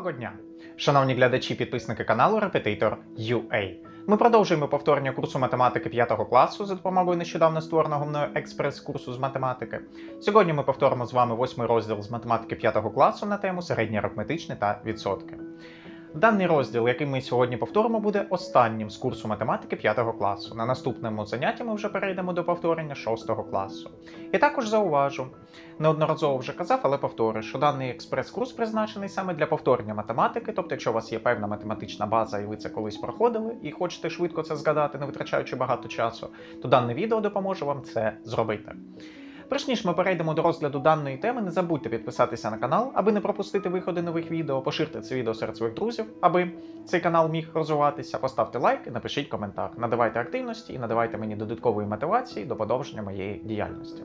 Доброго дня! Шановні глядачі, підписники каналу Репетитор UA. Ми продовжуємо повторення курсу математики 5 класу за допомогою нещодавно створеного мною експрес-курсу з математики. Сьогодні ми повторимо з вами восьмий розділ з математики 5 класу на тему середнє арифметичне та відсотки. Даний розділ, який ми сьогодні повторимо, буде останнім з курсу математики 5 класу. На наступному занятті ми вже перейдемо до повторення 6 класу. І також зауважу, неодноразово вже казав, але повторю, що даний експрес-курс призначений саме для повторення математики. Тобто, якщо у вас є певна математична база, і ви це колись проходили, і хочете швидко це згадати, не витрачаючи багато часу, то дане відео допоможе вам це зробити. Перш ніж ми перейдемо до розгляду даної теми, не забудьте підписатися на канал, аби не пропустити виходи нових відео, поширте це відео серед своїх друзів, аби цей канал міг розвиватися. Поставте лайк і напишіть коментар. Надавайте активності і надавайте мені додаткової мотивації до подовження моєї діяльності.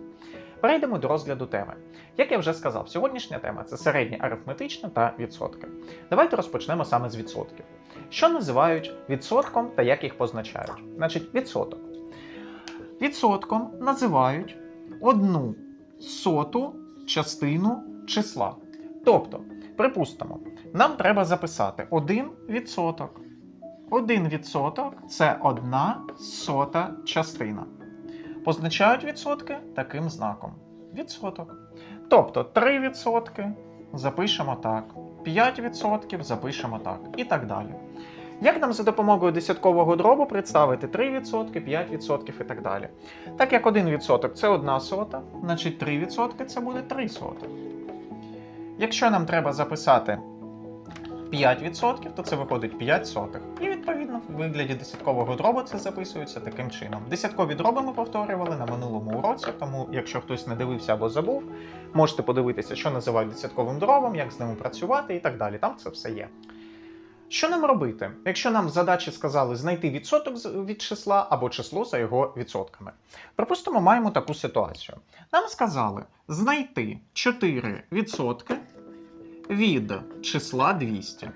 Перейдемо до розгляду теми. Як я вже сказав, сьогоднішня тема це середнє арифметичне та відсотки. Давайте розпочнемо саме з відсотків. Що називають відсотком та як їх позначають? Значить, відсоток. Відсотком називають одну соту частину числа. Тобто, припустимо, нам треба записати 1 відсоток. 1 відсоток це одна сота частина. Позначають відсотки таким знаком. Відсоток. Тобто 3 відсотки запишемо так, 5 відсотків запишемо так і так далі. Як нам за допомогою десяткового дробу представити 3%, 5% і так далі? Так як 1% це 1 сота, значить 3% це буде 3 соти. Якщо нам треба записати 5%, то це виходить 5 сотих. І відповідно в вигляді десяткового дробу це записується таким чином. Десяткові дроби ми повторювали на минулому уроці, тому якщо хтось не дивився або забув, можете подивитися, що називають десятковим дробом, як з ними працювати і так далі. Там це все є. Що нам робити, якщо нам в задачі сказали знайти відсоток від числа або число за його відсотками? Припустимо, маємо таку ситуацію. Нам сказали знайти 4 відсотки від числа 200.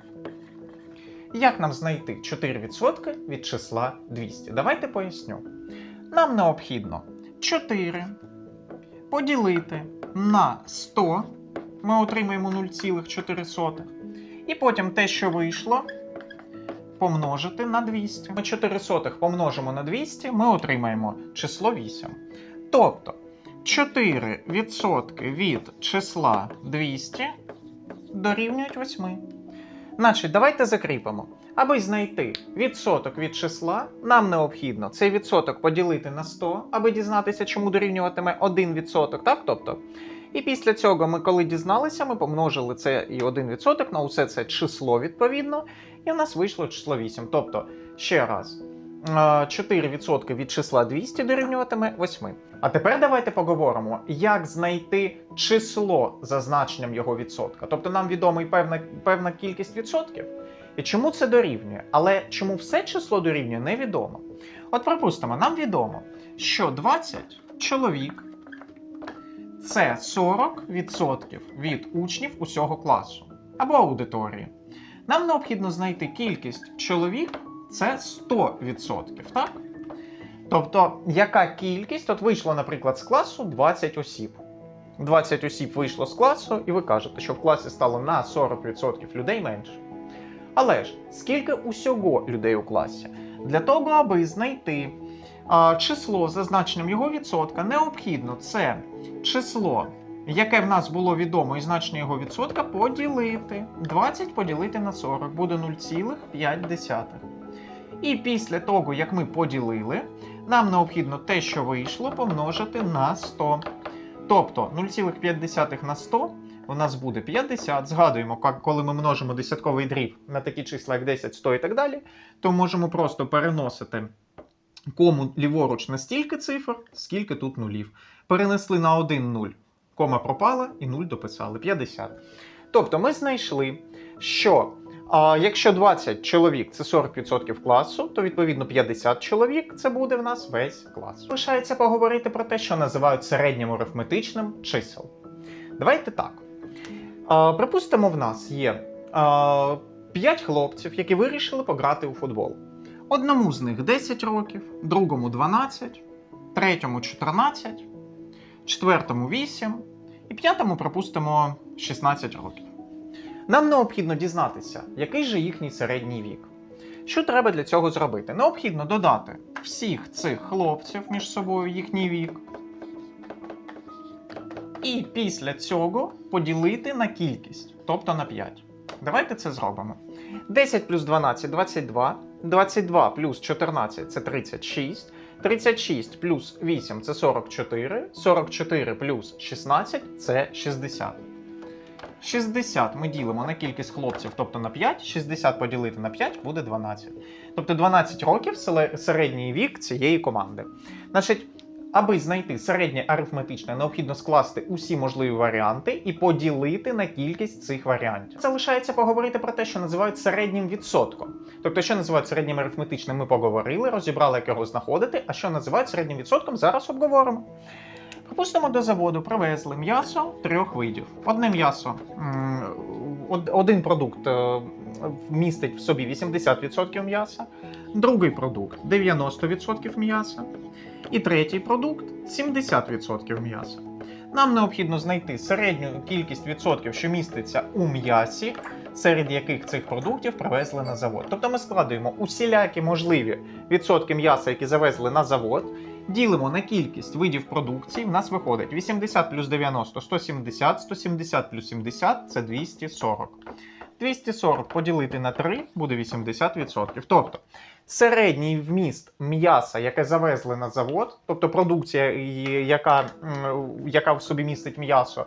Як нам знайти 4 відсотки від числа 200? Давайте поясню. Нам необхідно 4 поділити на 100. Ми отримаємо 0,4. І потім те, що вийшло, помножити на 200. Ми 4 сотих помножимо на 200, ми отримаємо число 8. Тобто 4% від числа 200 дорівнюють 8. Значить, давайте закріпимо. Аби знайти відсоток від числа, нам необхідно цей відсоток поділити на 100, аби дізнатися, чому дорівнюватиме 1 відсоток, так? Тобто, і після цього ми, коли дізналися, ми помножили це і 1% на усе це число відповідно, і в нас вийшло число 8. Тобто, ще раз, е, 4% від числа 200 дорівнюватиме 8. А тепер давайте поговоримо, як знайти число за значенням його відсотка. Тобто нам відомий певна, певна кількість відсотків. І чому це дорівнює? Але чому все число дорівнює, невідомо. От припустимо, нам відомо, що 20 чоловік це 40% від учнів усього класу або аудиторії. Нам необхідно знайти кількість чоловік це 100%, так? Тобто, яка кількість? От вийшло, наприклад, з класу 20 осіб. 20 осіб вийшло з класу, і ви кажете, що в класі стало на 40% людей менше. Але ж скільки усього людей у класі? Для того, аби знайти число за значенням його відсотка, необхідно це число, яке в нас було відомо і значення його відсотка, поділити. 20 поділити на 40 буде 0,5. І після того, як ми поділили, нам необхідно те, що вийшло, помножити на 100. Тобто 0,5 на 100 у нас буде 50. Згадуємо, коли ми множимо десятковий дріб на такі числа, як 10, 100 і так далі, то можемо просто переносити кому ліворуч на стільки цифр, скільки тут нулів. Перенесли на 1 нуль, кома пропала і 0 дописали 50. Тобто ми знайшли, що а, якщо 20 чоловік це 40% класу, то відповідно 50 чоловік це буде в нас весь клас. Лишається поговорити про те, що називають середнім арифметичним чисел. Давайте так. А, припустимо, в нас є а, 5 хлопців, які вирішили пограти у футбол. Одному з них 10 років, другому 12, третьому 14, четвертому 8 і п'ятому, припустимо, 16 років. Нам необхідно дізнатися, який же їхній середній вік. Що треба для цього зробити? Необхідно додати всіх цих хлопців між собою їхній вік. І після цього поділити на кількість, тобто на 5. Давайте це зробимо. 10 плюс 12 22. 22 плюс 14 це 36. 36 плюс 8 це 44. 44 плюс 16 це 60. 60 ми ділимо на кількість хлопців, тобто на 5. 60 поділити на 5 буде 12. Тобто 12 років середній вік цієї команди. Значить, аби знайти середнє арифметичне, необхідно скласти усі можливі варіанти і поділити на кількість цих варіантів. Залишається поговорити про те, що називають середнім відсотком. Тобто, що називають середнім арифметичним, ми поговорили, розібрали, як його знаходити, а що називають середнім відсотком, зараз обговоримо. Припустимо, до заводу привезли м'ясо трьох видів. Одне м'ясо, один продукт е, містить в собі 80% м'яса, другий продукт 90% м'яса, і третій продукт 70% м'яса. Нам необхідно знайти середню кількість відсотків, що міститься у м'ясі, серед яких цих продуктів привезли на завод. Тобто ми складуємо усілякі можливі відсотки м'яса, які завезли на завод, ділимо на кількість видів продукції. В нас виходить 80 плюс 90 170, 170 плюс 70 це 240. 240 поділити на 3 буде 80%. Тобто середній вміст м'яса, яке завезли на завод, тобто продукція, яка, яка в собі містить м'ясо,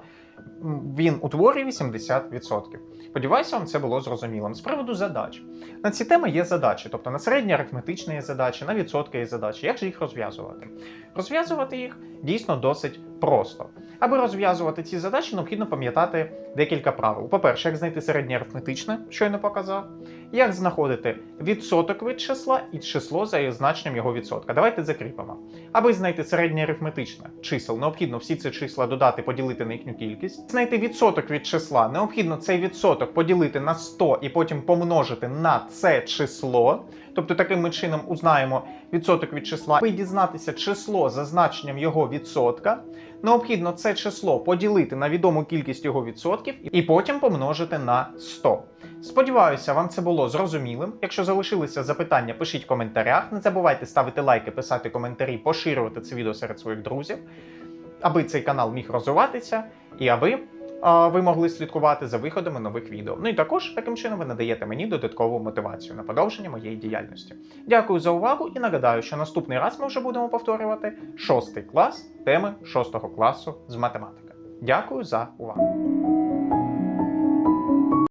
він утворює 80%. Сподіваюся, вам це було зрозумілим. З приводу задач. На ці теми є задачі, тобто на середнє арифметичні задачі, на відсотки є задачі. Як же їх розв'язувати? Розв'язувати їх дійсно досить просто. Аби розв'язувати ці задачі, необхідно пам'ятати декілька правил. По-перше, як знайти середнє арифметичне, щойно показав, як знаходити відсоток від числа і число за значенням його відсотка. Давайте закріпимо. Аби знайти середнє арифметичне чисел, необхідно всі ці числа додати, поділити на їхню кількість. Знайти відсоток від числа, необхідно цей відсоток поділити на 100 і потім помножити на це число. Тобто таким чином узнаємо відсоток від числа. Аби дізнатися число за значенням його відсотка, необхідно це число поділити на відому кількість його відсотків і потім помножити на 100. Сподіваюся, вам це було зрозумілим. Якщо залишилися запитання, пишіть в коментарях. Не забувайте ставити лайки, писати коментарі, поширювати це відео серед своїх друзів, аби цей канал міг розвиватися і аби ви могли слідкувати за виходами нових відео. Ну і також таким чином ви надаєте мені додаткову мотивацію на подовження моєї діяльності. Дякую за увагу і нагадаю, що наступний раз ми вже будемо повторювати шостий клас теми шостого класу з математики. Дякую за увагу.